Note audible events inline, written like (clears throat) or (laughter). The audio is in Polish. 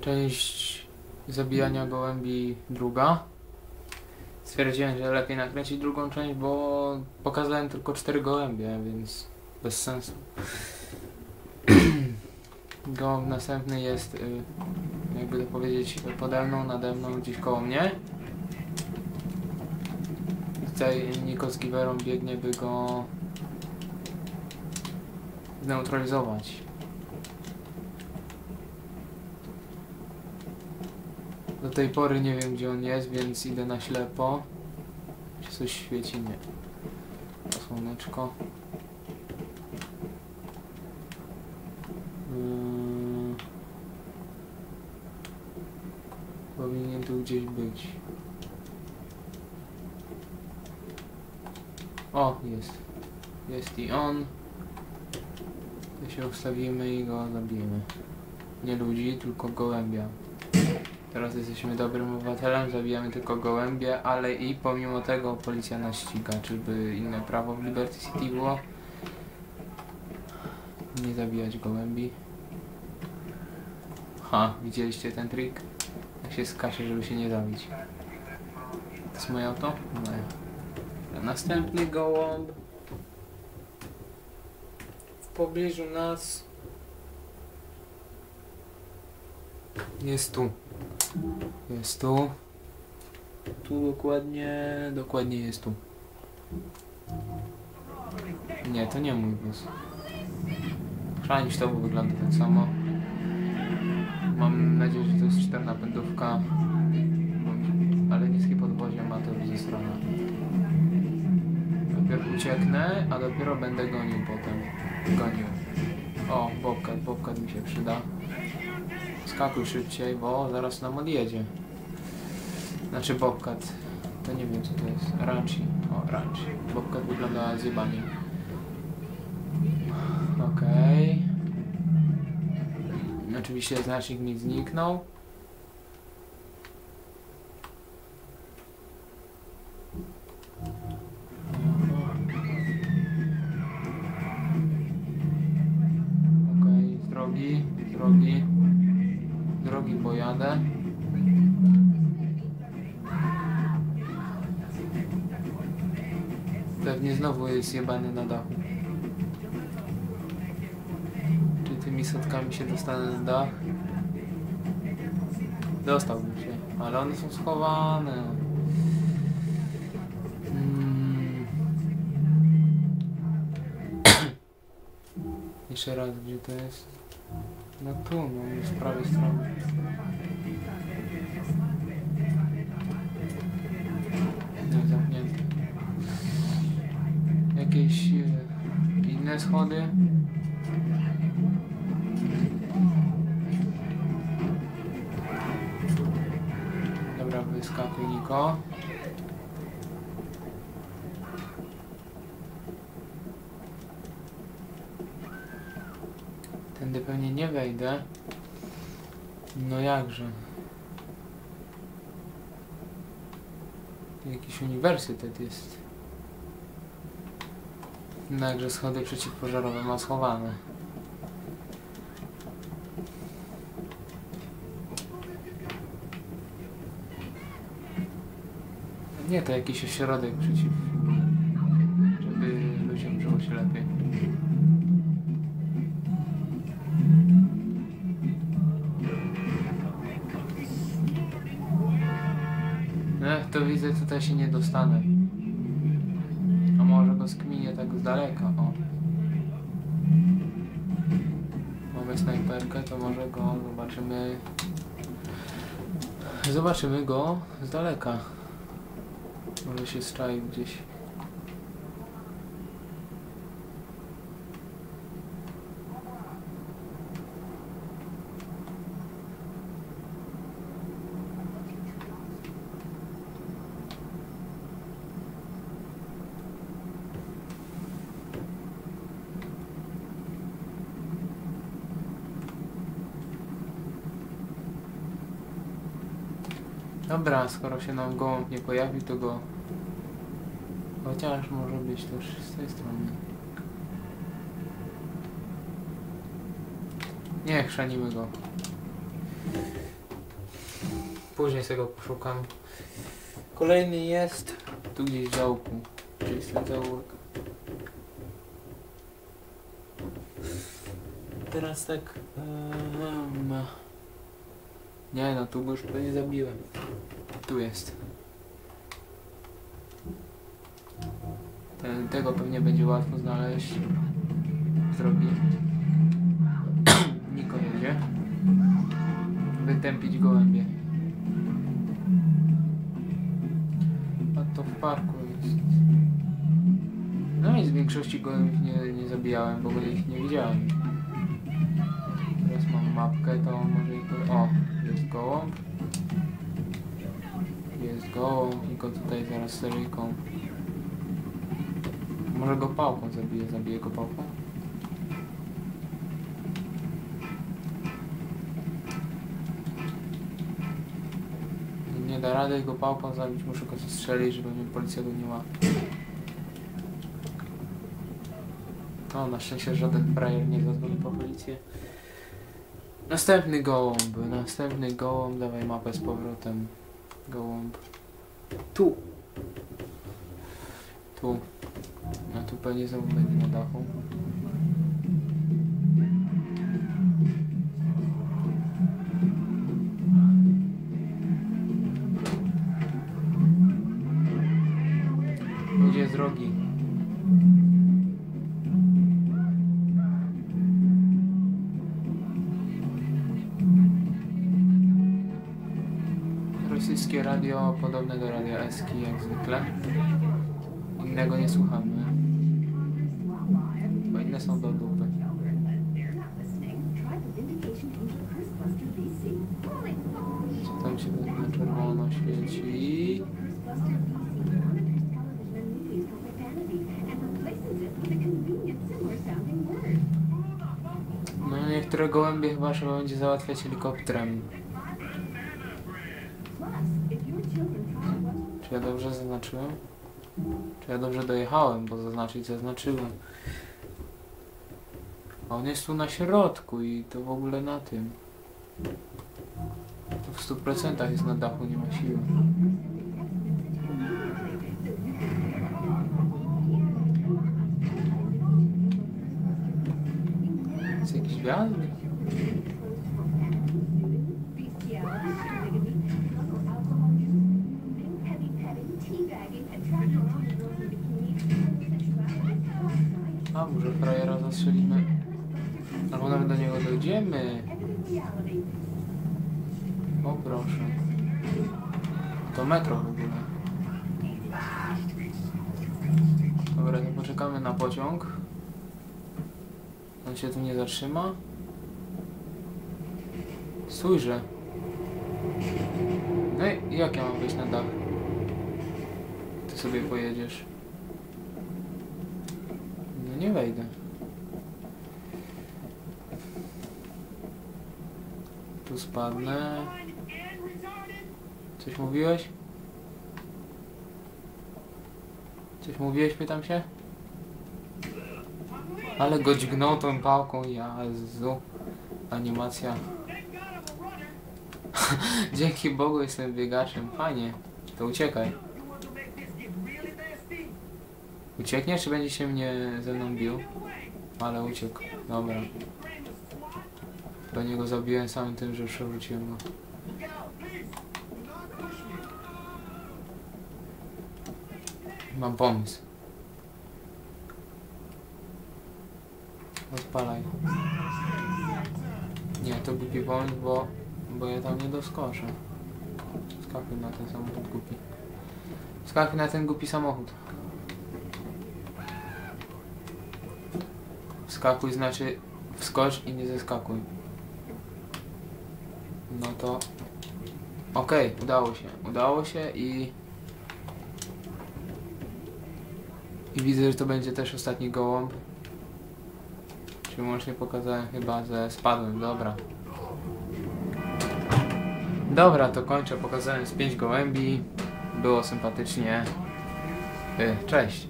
Część zabijania gołębi druga. Stwierdziłem, że lepiej nakręcić drugą część, bo pokazałem tylko cztery gołębie, więc bez sensu. (clears throat) Gołąb następny jest, y, jakby to powiedzieć, pode mną, nade mną, gdzieś koło mnie. Tutaj Niko z Giverą biegnie, by go zneutralizować. Do tej pory nie wiem gdzie on jest, więc idę na ślepo. Czy coś świeci? Nie. To słoneczko. Yy. Powinien tu gdzieś być. O, jest. Jest i on. To się ustawimy i go zabijemy. Nie ludzi, tylko gołębia. Teraz jesteśmy dobrym obywatelem, zabijamy tylko gołębie, ale i pomimo tego policja nas ściga. Czyżby inne prawo w Liberty City było? Nie zabijać gołębi. Ha, widzieliście ten trik? Jak się skasie, żeby się nie zabić. To jest moje auto? Nie. Następny gołąb. W pobliżu nas. Jest tu. Jest tu. Tu dokładnie, dokładnie jest tu. Nie, to nie mój bus. Chrzanić to, wygląda tak samo. Mam nadzieję, że to jest czterna pędówka. Ale niskie podwozie ma to ze strony. Najpierw ucieknę, a dopiero będę gonił potem. Gonił. O, bobcat, bobcat mi się przyda. Skakuj szybciej, bo zaraz nam odjedzie. Znaczy Bobcat. To nie wiem co to jest. Ranchi. O, Ranchi. Bobcat wygląda zjebanie. Okej. Oczywiście znacznik mi zniknął. Drogi, drogi, drogi pojadę. Pewnie znowu jest jebany na dachu. Czy tymi sotkami się dostanę na dach? Dostałbym się, ale one są schowane. Jeszcze raz, gdzie to jest? No tu, no już z prawej strony. Nie, zamknięte. Jakieś e, inne schody? Dobra, wyskakuj Niko. Tędy pewnie nie wejdę. No jakże. Jakiś uniwersytet jest. No jakże schody przeciwpożarowe ma schowane. Nie, to jakiś ośrodek przeciw... Żeby ludziom żyło się lepiej. To widzę, tutaj się nie dostanę. A może go skminię tak z daleka, o. Mamy snajperkę, to może go zobaczymy... Zobaczymy go z daleka. Może się strzaił gdzieś. Dobra, skoro się nam gołąb nie pojawił, to go... Chociaż może być też z tej strony. Nie, chrzanimy go. później sobie go poszukam. Kolejny jest tu gdzieś w. Gdzie jest ten zaułek? Teraz tak... em, nie no, tu już pewnie zabiłem. Tu jest. Ten, tego pewnie będzie łatwo znaleźć. Zrobi. (clears throat) Niko jedzie. Wytępić gołębie. A to w parku jest. No i z większości gołębi nie, nie zabijałem, w ogóle ich nie widziałem. Teraz mam mapkę, to może i to... O, jest gołąb. Jest gołąb i go tutaj zaraz seryjką. Może go pałką zabiję, zabiję go pałką? Nie da rady go pałką zabić, muszę go strzelić, żeby mnie policja go nie łapie. O, na szczęście żaden frajer nie zadzwoni po policję. Następny gołąb, następny gołąb, dawaj mapę z powrotem. Gołąb. Tu. Tu. A tu pewnie znowu będzie na dachu. Radio podobne do radia Eski jak zwykle. Innego nie słuchamy. Bo inne są do dupy. Co tam się na czerwono świeci? No niektóre gołębie chyba trzeba będzie załatwiać helikopterem. Czy ja dobrze zaznaczyłem? Czy ja dobrze dojechałem, bo zaznaczyć zaznaczyłem. A on jest tu na środku i to w ogóle na tym. To w 100% jest na dachu, nie ma siły. Jest jakiś wiatr? Może frajera zastrzelimy? Albo nawet do niego dojdziemy. O proszę. To metro w ogóle. Dobra, to poczekamy na pociąg. On się tu nie zatrzyma. Stójże. No i jak ja mam wejść na dach? Ty sobie pojedziesz. Nie wejdę. Tu spadnę. Coś mówiłeś? Coś mówiłeś, pytam się? Ale go dźgnął tą pałką, Jezu. Animacja. (laughs) Dzięki Bogu jestem biegaczem, fajnie. To uciekaj. Uciekniesz, czy będzie się mnie ze mną bił? Ale uciekł. Dobra. Do niego zabiłem samym tym, że przewróciłem go. Mam pomysł. Odpalaj. Nie, to głupi pomysł, bo, bo ja tam nie doskoczę. Skakuj na ten samochód głupi. Skakuj na ten głupi samochód. Wskakuj znaczy wskocz i nie zeskakuj. No to... Okej, udało się. Udało się i... I widzę, że to będzie też ostatni gołąb. Czyli łącznie pokazałem chyba, że spadłem, dobra. Dobra, to kończę. Pokazałem z 5 gołębi. Było sympatycznie. Y, Cześć.